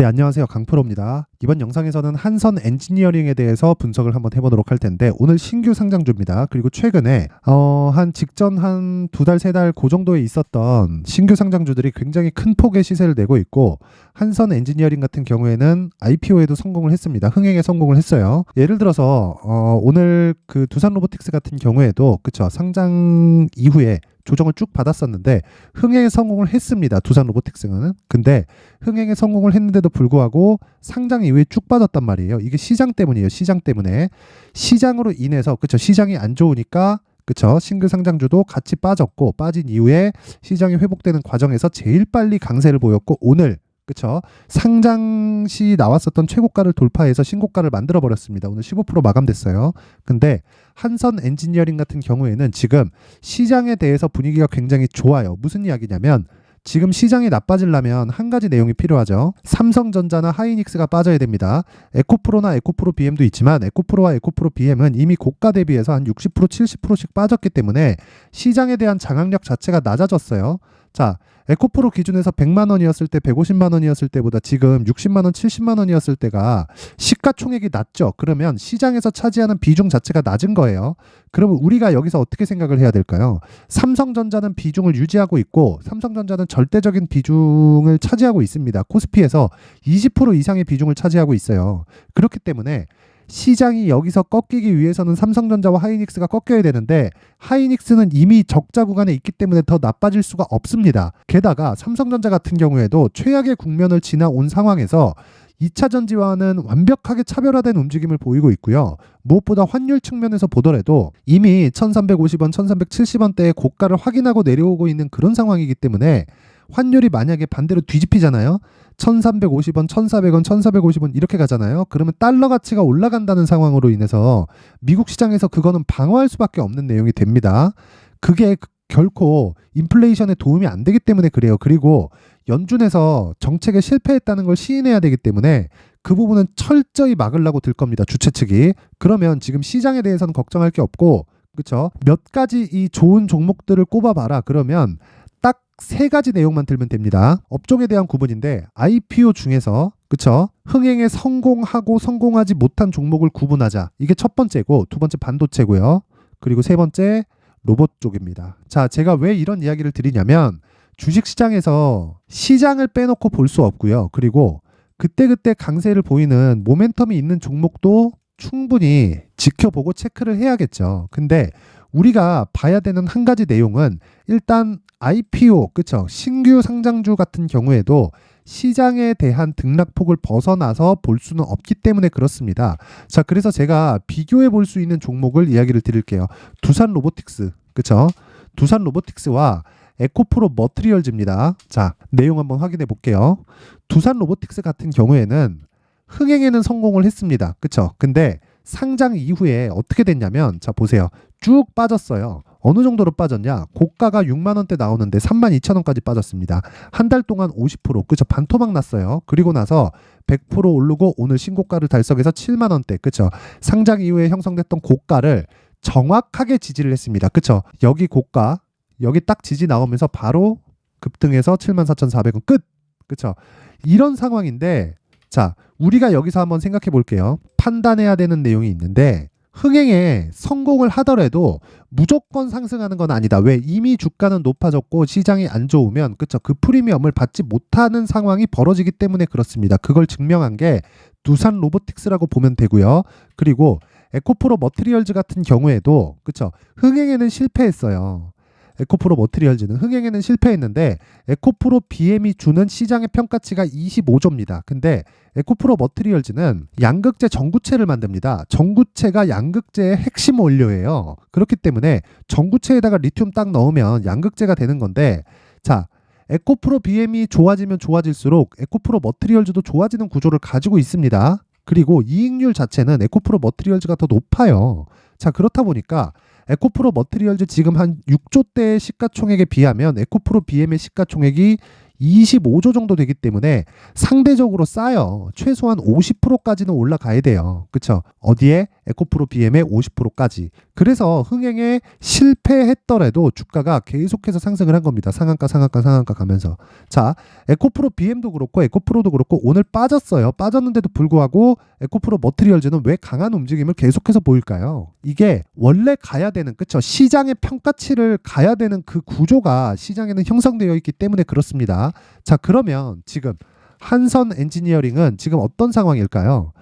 네, 안녕하세요. 강프로입니다. 이번 영상에서는 한선 엔지니어링에 대해서 분석을 한번 해보도록 할 텐데, 오늘 신규 상장주입니다. 그리고 최근에, 어, 한 직전 한 두 달, 세 달 그 정도에 있었던 신규 상장주들이 굉장히 큰 폭의 시세를 내고 있고, 한선 엔지니어링 같은 경우에는 IPO에도 성공을 했습니다. 흥행에 성공을 했어요. 예를 들어서, 어, 오늘 그 두산 로보틱스 같은 경우에도, 그쵸, 상장 이후에 조정을 쭉 받았었는데 흥행에 성공을 했습니다. 두산 로보틱스는. 근데 흥행에 성공을 했는데도 불구하고 상장 이후에 쭉 빠졌단 말이에요. 이게 시장 때문이에요. 시장 때문에. 시장으로 인해서 그쵸 시장이 안 좋으니까 그쵸 싱글 상장주도 같이 빠졌고 빠진 이후에 시장이 회복되는 과정에서 제일 빨리 강세를 보였고 오늘 그쵸 상장 시 나왔었던 최고가를 돌파해서 신고가를 만들어 버렸습니다. 오늘 15% 마감됐어요. 근데 한선 엔지니어링 같은 경우에는 지금 시장에 대해서 분위기가 굉장히 좋아요. 무슨 이야기냐면 지금 시장이 나빠지려면 한 가지 내용이 필요하죠. 삼성전자나 하이닉스가 빠져야 됩니다. 에코프로나 에코프로 BM도 있지만 에코프로와 에코프로 BM은 이미 고가 대비해서 한 60% 70%씩 빠졌기 때문에 시장에 대한 장악력 자체가 낮아졌어요. 자, 에코프로 기준에서 100만 원이었을 때 150만 원이었을 때보다 지금 60만 원, 70만 원이었을 때가 시가총액이 낮죠. 그러면 시장에서 차지하는 비중 자체가 낮은 거예요. 그러면 우리가 여기서 어떻게 생각을 해야 될까요? 삼성전자는 비중을 유지하고 있고 삼성전자는 절대적인 비중을 차지하고 있습니다. 코스피에서 20% 이상의 비중을 차지하고 있어요. 그렇기 때문에 시장이 여기서 꺾이기 위해서는 삼성전자와 하이닉스가 꺾여야 되는데 하이닉스는 이미 적자 구간에 있기 때문에 더 나빠질 수가 없습니다. 게다가 삼성전자 같은 경우에도 최악의 국면을 지나온 상황에서 2차 전지와는 완벽하게 차별화된 움직임을 보이고 있고요. 무엇보다 환율 측면에서 보더라도 이미 1350원, 1370원대의 고가를 확인하고 내려오고 있는 그런 상황이기 때문에 환율이 만약에 반대로 뒤집히잖아요. 1350원, 1400원, 1450원 이렇게 가잖아요. 그러면 달러 가치가 올라간다는 상황으로 인해서 미국 시장에서 그거는 방어할 수밖에 없는 내용이 됩니다. 그게 결코 인플레이션에 도움이 안 되기 때문에 그래요. 그리고 연준에서 정책에 실패했다는 걸 시인해야 되기 때문에 그 부분은 철저히 막으려고 들 겁니다. 주최 측이. 그러면 지금 시장에 대해서는 걱정할 게 없고 그렇죠? 몇 가지 이 좋은 종목들을 꼽아봐라. 그러면 딱 세 가지 내용만 들면 됩니다. 업종에 대한 구분인데 IPO 중에서 그쵸? 흥행에 성공하고 성공하지 못한 종목을 구분하자. 이게 첫 번째고 두 번째 반도체고요. 그리고 세 번째 로봇 쪽입니다. 자, 제가 왜 이런 이야기를 드리냐면 주식 시장에서 시장을 빼놓고 볼 수 없고요. 그리고 그때그때 강세를 보이는 모멘텀이 있는 종목도 충분히 지켜보고 체크를 해야겠죠. 근데 우리가 봐야 되는 한 가지 내용은 일단 IPO, 그쵸? 신규 상장주 같은 경우에도 시장에 대한 등락폭을 벗어나서 볼 수는 없기 때문에 그렇습니다. 자, 그래서 제가 비교해 볼 수 있는 종목을 이야기를 드릴게요. 두산 로보틱스, 그쵸? 두산 로보틱스와 에코프로 머트리얼즈입니다. 자, 내용 한번 확인해 볼게요. 두산 로보틱스 같은 경우에는 흥행에는 성공을 했습니다. 그쵸? 근데 상장 이후에 어떻게 됐냐면, 자, 보세요. 쭉 빠졌어요. 어느 정도로 빠졌냐? 고가가 6만 원대 나오는데 3만 2천 원까지 빠졌습니다. 한 달 동안 50% 그죠? 반토막 났어요. 그리고 나서 100% 오르고 오늘 신고가를 달성해서 7만 원대 그죠? 상장 이후에 형성됐던 고가를 정확하게 지지를 했습니다. 그쵸? 여기 고가 여기 딱 지지 나오면서 바로 급등해서 74,400원 끝. 그쵸? 이런 상황인데 자, 우리가 여기서 한번 생각해 볼게요. 판단해야 되는 내용이 있는데 흥행에 성공을 하더라도 무조건 상승하는 건 아니다. 왜? 이미 주가는 높아졌고 시장이 안 좋으면 그쵸? 그 프리미엄을 받지 못하는 상황이 벌어지기 때문에 그렇습니다. 그걸 증명한 게 두산 로보틱스라고 보면 되고요. 그리고 에코프로 머트리얼즈 같은 경우에도 그쵸? 흥행에는 실패했어요. 에코프로 머트리얼즈는 흥행에는 실패했는데 에코프로 BM이 주는 시장의 평가치가 25조입니다. 근데 에코프로 머트리얼즈는 양극재 전구체를 만듭니다. 전구체가 양극재의 핵심 원료예요. 그렇기 때문에 전구체에다가 리튬 딱 넣으면 양극재가 되는 건데 자 에코프로 BM이 좋아지면 좋아질수록 에코프로 머트리얼즈도 좋아지는 구조를 가지고 있습니다. 그리고 이익률 자체는 에코프로 머트리얼즈가 더 높아요. 자 그렇다 보니까 에코프로 머트리얼즈 지금 한 6조대의 시가총액에 비하면 에코프로 BM의 시가총액이 25조 정도 되기 때문에 상대적으로 싸요. 최소한 50%까지는 올라가야 돼요. 그쵸? 어디에? 에코프로 BM의 50%까지. 그래서 흥행에 실패했더라도 주가가 계속해서 상승을 한 겁니다. 상한가, 상한가, 상한가 가면서. 자, 에코프로 BM도 그렇고 에코프로도 그렇고 오늘 빠졌어요. 빠졌는데도 불구하고 에코프로 머트리얼즈는 왜 강한 움직임을 계속해서 보일까요? 이게 원래 가야 되는 그쵸 시장의 평가치를 가야 되는 그 구조가 시장에는 형성되어 있기 때문에 그렇습니다. 자, 그러면 지금 한선 엔지니어링은 지금 어떤 상황일까요?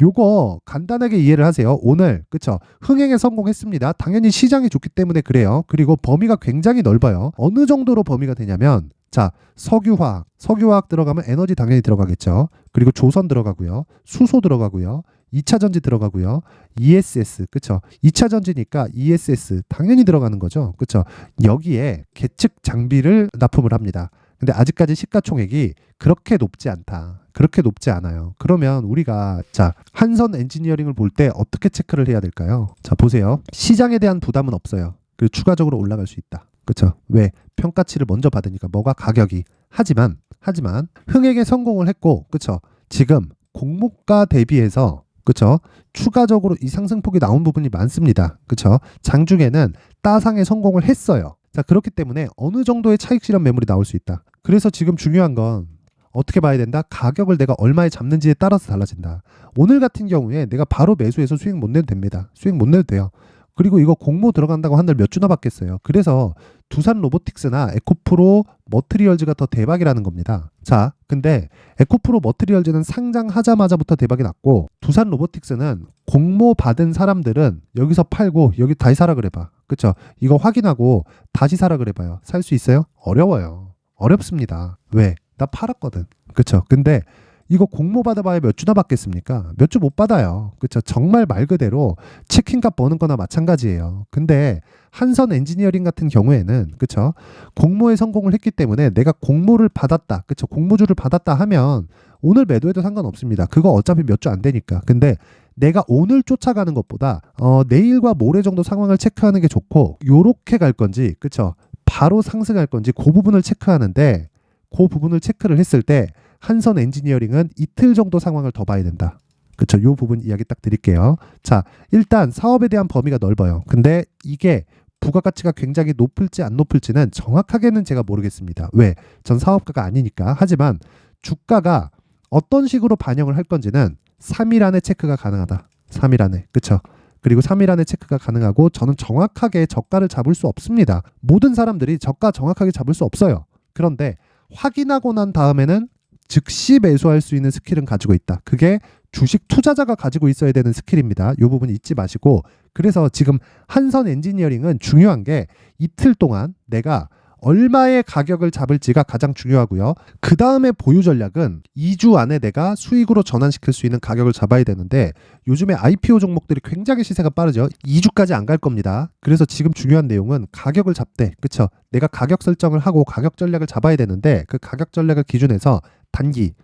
요거 간단하게 이해를 하세요. 오늘 그쵸 흥행에 성공했습니다. 당연히 시장이 좋기 때문에 그래요. 그리고 범위가 굉장히 넓어요. 어느 정도로 범위가 되냐면 자 석유화학, 석유화학 들어가면 에너지 당연히 들어가겠죠. 그리고 조선 들어가고요. 수소 들어가고요. 2차 전지 들어가고요. ESS 그쵸 2차 전지니까 ESS 당연히 들어가는 거죠. 그쵸 여기에 계측 장비를 납품을 합니다. 근데 아직까지 시가총액이 그렇게 높지 않다. 그렇게 높지 않아요. 그러면 우리가 자 한선 엔지니어링을 볼 때 어떻게 체크를 해야 될까요? 자 보세요. 시장에 대한 부담은 없어요. 그리고 추가적으로 올라갈 수 있다. 그렇죠? 왜 평가치를 먼저 받으니까 뭐가 가격이 하지만 하지만 흥행에 성공을 했고 그렇죠? 지금 공모가 대비해서 그렇죠? 추가적으로 이 상승폭이 나온 부분이 많습니다. 그렇죠? 장중에는 따상에 성공을 했어요. 자 그렇기 때문에 어느 정도의 차익 실현 매물이 나올 수 있다. 그래서 지금 중요한 건 어떻게 봐야 된다? 가격을 내가 얼마에 잡는지에 따라서 달라진다. 오늘 같은 경우에 내가 바로 매수해서 수익 못 내도 됩니다. 수익 못 내도 돼요. 그리고 이거 공모 들어간다고 한 달 몇 주나 받겠어요. 그래서 두산 로보틱스나 에코프로 머트리얼즈가 더 대박이라는 겁니다. 자, 근데 에코프로 머트리얼즈는 상장하자마자부터 대박이 났고 두산 로보틱스는 공모 받은 사람들은 여기서 팔고 여기 다시 사라 그래봐. 그쵸? 이거 확인하고 다시 사라 그래봐요. 살 수 있어요? 어려워요. 어렵습니다. 왜? 나 팔았거든. 그쵸? 근데 이거 공모 받아봐야 몇 주나 받겠습니까? 몇 주 못 받아요. 그쵸? 정말 말 그대로 치킨값 버는 거나 마찬가지예요. 근데 한선 엔지니어링 같은 경우에는 그쵸? 공모에 성공을 했기 때문에 내가 공모를 받았다. 그쵸? 공모주를 받았다 하면 오늘 매도해도 상관없습니다. 그거 어차피 몇 주 안 되니까. 근데 내가 오늘 쫓아가는 것보다 어, 내일과 모레 정도 상황을 체크하는 게 좋고 요렇게 갈 건지 그쵸? 바로 상승할 건지 그 부분을 체크하는데 그 부분을 체크를 했을 때 한선 엔지니어링은 이틀 정도 상황을 더 봐야 된다. 그쵸. 요 부분 이야기 딱 드릴게요. 자, 일단 사업에 대한 범위가 넓어요. 근데 이게 부가가치가 굉장히 높을지 안 높을지는 정확하게는 제가 모르겠습니다. 왜? 전 사업가가 아니니까. 하지만 주가가 어떤 식으로 반영을 할 건지는 3일 안에 체크가 가능하다. 3일 안에. 그쵸. 그리고 3일 안에 체크가 가능하고 저는 정확하게 저가를 잡을 수 없습니다. 모든 사람들이 저가 정확하게 잡을 수 없어요. 그런데 확인하고 난 다음에는 즉시 매수할 수 있는 스킬은 가지고 있다. 그게 주식 투자자가 가지고 있어야 되는 스킬입니다. 이 부분 잊지 마시고 그래서 지금 한선 엔지니어링은 중요한 게 이틀 동안 내가 얼마의 가격을 잡을지가 가장 중요하고요. 그 다음에 보유 전략은 2주 안에 내가 수익으로 전환시킬 수 있는 가격을 잡아야 되는데 요즘에 IPO 종목들이 굉장히 시세가 빠르죠. 2주까지 안 갈 겁니다. 그래서 지금 중요한 내용은 가격을 잡되, 그쵸? 내가 가격 설정을 하고 가격 전략을 잡아야 되는데 그 가격 전략을 기준해서 단기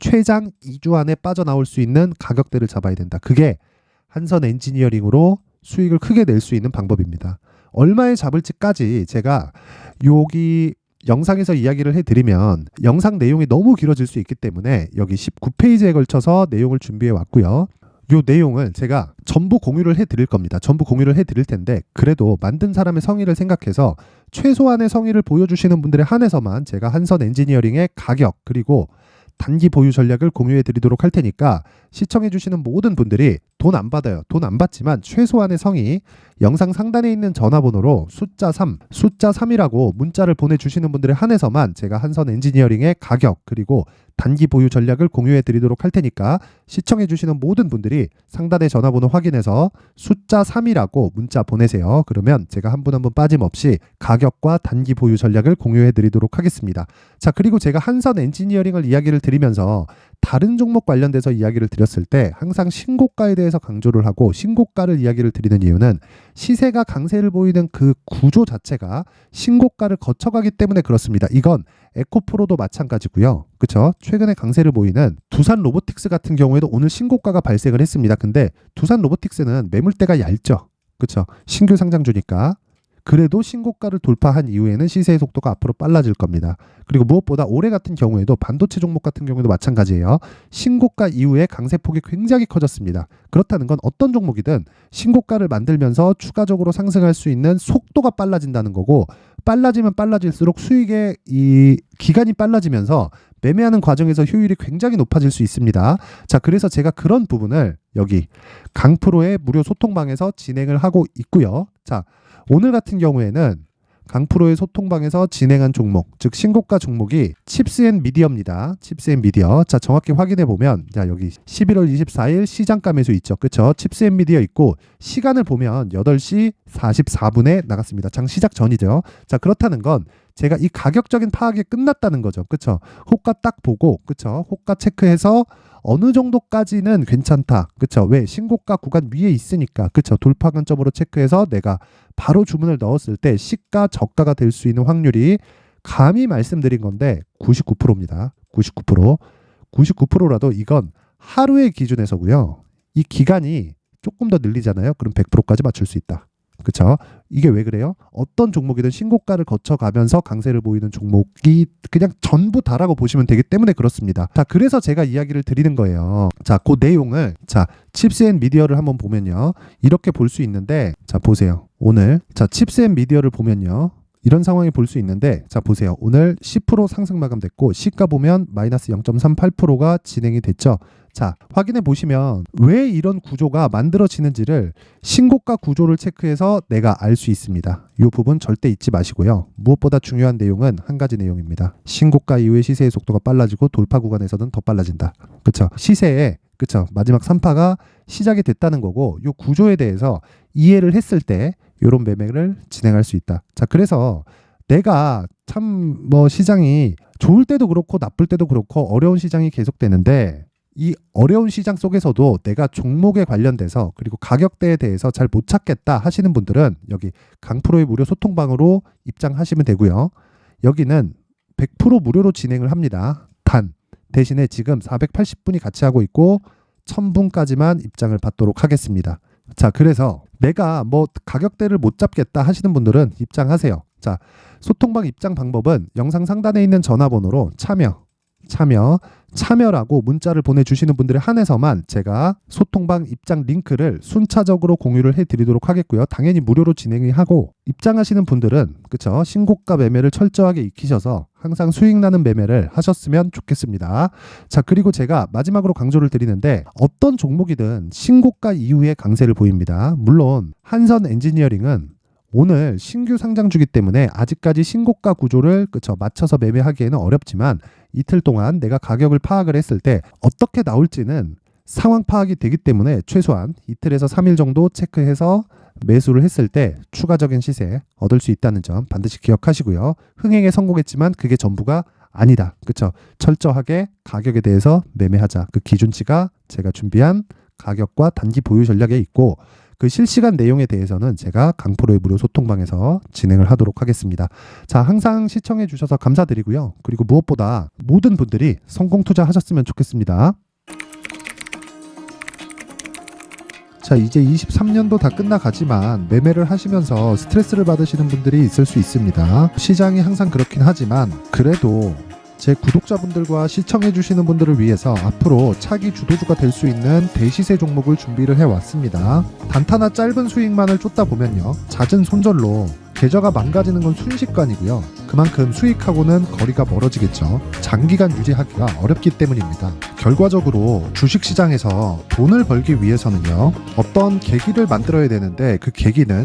최장 2주 안에 빠져나올 수 있는 가격대를 잡아야 된다. 그게 한선 엔지니어링으로 수익을 크게 낼 수 있는 방법입니다. 얼마에 잡을지까지 제가 여기 영상에서 이야기를 해드리면 영상 내용이 너무 길어질 수 있기 때문에 여기 19페이지에 걸쳐서 내용을 준비해 왔고요. 요 내용을 제가 전부 공유를 해 드릴 겁니다. 전부 공유를 해 드릴 텐데 그래도 만든 사람의 성의를 생각해서 최소한의 성의를 보여주시는 분들에 한해서만 제가 한선 엔지니어링의 가격 그리고 단기 보유 전략을 공유해 드리도록 할 테니까 시청해 주시는 모든 분들이 돈 안 받아요. 돈 안 받지만 최소한의 성의 영상 상단에 있는 전화번호로 숫자 3, 숫자 3이라고 문자를 보내주시는 분들에 한해서만 제가 한선 엔지니어링의 가격 그리고 단기 보유 전략을 공유해 드리도록 할 테니까 시청해 주시는 모든 분들이 상단의 전화번호 확인해서 숫자 3이라고 문자 보내세요. 그러면 제가 한 분 한 분 빠짐없이 가격과 단기 보유 전략을 공유해 드리도록 하겠습니다. 자, 그리고 제가 한선 엔지니어링을 이야기를 드리면서 다른 종목 관련돼서 이야기를 드렸을 때 항상 신고가에 대해서 강조를 하고 신고가를 이야기를 드리는 이유는 시세가 강세를 보이는 그 구조 자체가 신고가를 거쳐가기 때문에 그렇습니다. 이건 에코프로도 마찬가지고요. 그렇죠? 최근에 강세를 보이는 두산 로보틱스 같은 경우에도 오늘 신고가가 발생을 했습니다. 근데 두산 로보틱스는 매물대가 얇죠. 그렇죠? 신규 상장주니까 그래도 신고가를 돌파한 이후에는 시세의 속도가 앞으로 빨라질 겁니다. 그리고 무엇보다 올해 같은 경우에도 반도체 종목 같은 경우에도 마찬가지예요. 신고가 이후에 강세폭이 굉장히 커졌습니다. 그렇다는 건 어떤 종목이든 신고가를 만들면서 추가적으로 상승할 수 있는 속도가 빨라진다는 거고 빨라지면 빨라질수록 수익의 이 기간이 빨라지면서 매매하는 과정에서 효율이 굉장히 높아질 수 있습니다. 자, 그래서 제가 그런 부분을 여기 강프로의 무료 소통방에서 진행을 하고 있고요. 자, 오늘 같은 경우에는 강프로의 소통방에서 진행한 종목, 즉 신고가 종목이 칩스앤 미디어입니다. 칩스앤 미디어. 자, 정확히 확인해 보면 자, 여기 11월 24일 시장가 매수 있죠. 그렇죠? 칩스앤 미디어 있고 시간을 보면 8시 44분에 나갔습니다. 장 시작 전이죠. 자, 그렇다는 건 제가 이 가격적인 파악이 끝났다는 거죠. 그렇죠? 호가 딱 보고 그렇죠? 호가 체크해서 어느 정도까지는 괜찮다. 그쵸? 왜? 신고가 구간 위에 있으니까. 그쵸? 돌파 관점으로 체크해서 내가 바로 주문을 넣었을 때 시가 저가가 될 수 있는 확률이 감히 말씀드린 건데 99%입니다. 99%. 99%라도 이건 하루의 기준에서고요. 이 기간이 조금 더 늘리잖아요. 그럼 100%까지 맞출 수 있다. 그쵸? 이게 왜 그래요? 어떤 종목이든 신고가를 거쳐가면서 강세를 보이는 종목이 그냥 전부 다라고 보시면 되기 때문에 그렇습니다. 자, 그래서 제가 이야기를 드리는 거예요. 자, 그 내용을 자, 칩스앤 미디어를 한번 보면요. 이렇게 볼 수 있는데 자, 보세요. 오늘 자, 칩스앤 미디어를 보면요. 이런 상황이 볼 수 있는데 자 보세요 오늘 10% 상승 마감됐고 시가 보면 마이너스 0.38%가 진행이 됐죠 자 확인해 보시면 왜 이런 구조가 만들어지는지를 신고가 구조를 체크해서 내가 알 수 있습니다. 이 부분 절대 잊지 마시고요. 무엇보다 중요한 내용은 한 가지 내용입니다. 신고가 이후에 시세의 속도가 빨라지고 돌파 구간에서는 더 빨라진다. 그쵸? 시세에 그쵸? 마지막 3파가 시작이 됐다는 거고 이 구조에 대해서 이해를 했을 때 이런 매매를 진행할 수 있다. 자, 그래서 내가 참 뭐 시장이 좋을 때도 그렇고 나쁠 때도 그렇고 어려운 시장이 계속되는데 이 어려운 시장 속에서도 내가 종목에 관련돼서 그리고 가격대에 대해서 잘 못 찾겠다 하시는 분들은 여기 강프로의 무료 소통방으로 입장하시면 되고요. 여기는 100% 무료로 진행을 합니다. 단 대신에 지금 480분이 같이 하고 있고 1000분까지만 입장을 받도록 하겠습니다. 자, 그래서 내가 뭐 가격대를 못 잡겠다 하시는 분들은 입장하세요. 자, 소통방 입장 방법은 영상 상단에 있는 전화번호로 참여, 참여, 참여라고 문자를 보내주시는 분들에 한해서만 제가 소통방 입장 링크를 순차적으로 공유를 해드리도록 하겠고요. 당연히 무료로 진행이 하고 입장하시는 분들은 그쵸 신고가 매매를 철저하게 익히셔서 항상 수익 나는 매매를 하셨으면 좋겠습니다. 자 그리고 제가 마지막으로 강조를 드리는데 어떤 종목이든 신고가 이후에 강세를 보입니다. 물론 한선 엔지니어링은 오늘 신규 상장 주기 때문에 아직까지 신고가 구조를 그쵸 맞춰서 매매하기에는 어렵지만 이틀 동안 내가 가격을 파악을 했을 때 어떻게 나올지는 상황 파악이 되기 때문에 최소한 이틀에서 3일 정도 체크해서 매수를 했을 때 추가적인 시세 얻을 수 있다는 점 반드시 기억하시고요. 흥행에 성공했지만 그게 전부가 아니다. 그쵸? 철저하게 가격에 대해서 매매하자. 그 기준치가 제가 준비한 가격과 단기 보유 전략에 있고 그 실시간 내용에 대해서는 제가 강프로의 무료 소통방에서 진행을 하도록 하겠습니다. 자, 항상 시청해 주셔서 감사드리고요. 그리고 무엇보다 모든 분들이 성공 투자하셨으면 좋겠습니다. 자, 이제 23년도 다 끝나가지만 매매를 하시면서 스트레스를 받으시는 분들이 있을 수 있습니다. 시장이 항상 그렇긴 하지만 그래도 제 구독자분들과 시청해주시는 분들을 위해서 앞으로 차기 주도주가 될 수 있는 대시세 종목을 준비를 해왔습니다. 단타나 짧은 수익만을 쫓다 보면요. 잦은 손절로 계좌가 망가지는 건 순식간이고요. 그만큼 수익하고는 거리가 멀어지겠죠. 장기간 유지하기가 어렵기 때문입니다. 결과적으로 주식시장에서 돈을 벌기 위해서는요. 어떤 계기를 만들어야 되는데 그 계기는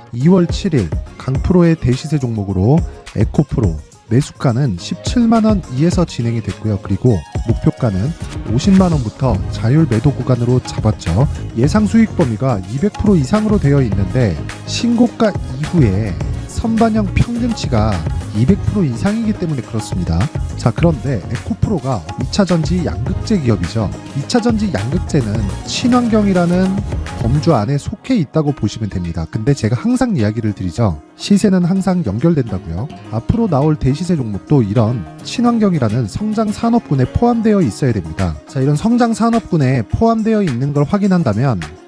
2월 7일 강프로의 대시세 종목으로 에코프로 매수가는 17만원 이에서 진행이 됐고요. 그리고 목표가는 50만원부터 자율 매도 구간으로 잡았죠. 예상 수익 범위가 200% 이상으로 되어 있는데 신고가 이후에 선반영 평균치가 200% 이상이기 때문에 그렇습니다. 자, 그런데 에코프로가 2차 전지 양극재 기업이죠. 2차 전지 양극재는 친환경이라는 범주 안에 속해 있다고 보시면 됩니다. 근데 제가 항상 이야기를 드리죠. 시세는 항상 연결된다고요. 앞으로 나올 대시세 종목도 이런 친환경이라는 성장 산업군에 포함되어 있어야 됩니다. 자, 이런 성장 산업군에 포함되어 있는 걸 확인한다면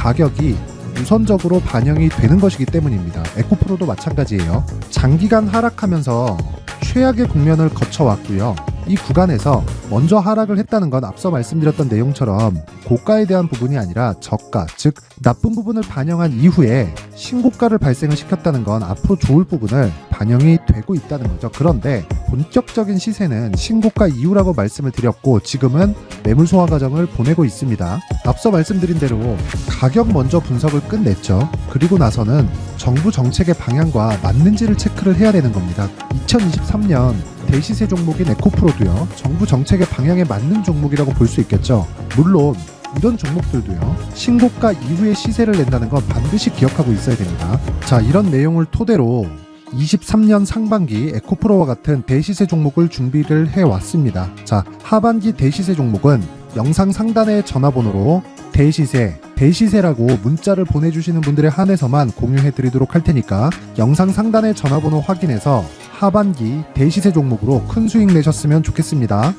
가격이 우선적으로 반영이 되는 것이기 때문입니다. 에코프로도 마찬가지예요. 장기간 하락하면서 최악의 국면을 거쳐왔고요. 이 구간에서 먼저 하락을 했다는 건 앞서 말씀드렸던 내용처럼 고가에 대한 부분이 아니라 저가, 즉 나쁜 부분을 반영한 이후에 신고가를 발생을 시켰다는 건 앞으로 좋을 부분을 반영이 되고 있다는 거죠. 그런데 본격적인 시세는 신고가 이후라고 말씀을 드렸고 지금은 매물 소화 과정을 보내고 있습니다. 앞서 말씀드린 대로 가격 먼저 분석을 끝냈죠. 그리고 나서는 정부 정책의 방향과 맞는지를 체크를 해야 되는 겁니다. 2023년 대시세 종목인 에코프로도요. 정부 정책의 방향에 맞는 종목이라고 볼 수 있겠죠. 물론 이런 종목들도요. 신고가 이후에 시세를 낸다는 건 반드시 기억하고 있어야 됩니다. 자, 이런 내용을 토대로 23년 상반기 에코프로와 같은 대시세 종목을 준비를 해 왔습니다. 자, 하반기 대시세 종목은 영상 상단의 전화번호로 대시세, 대시세라고 문자를 보내주시는 분들에 한해서만 공유해 드리도록 할 테니까 영상 상단의 전화번호 확인해서 하반기 대시세 종목으로 큰 수익 내셨으면 좋겠습니다.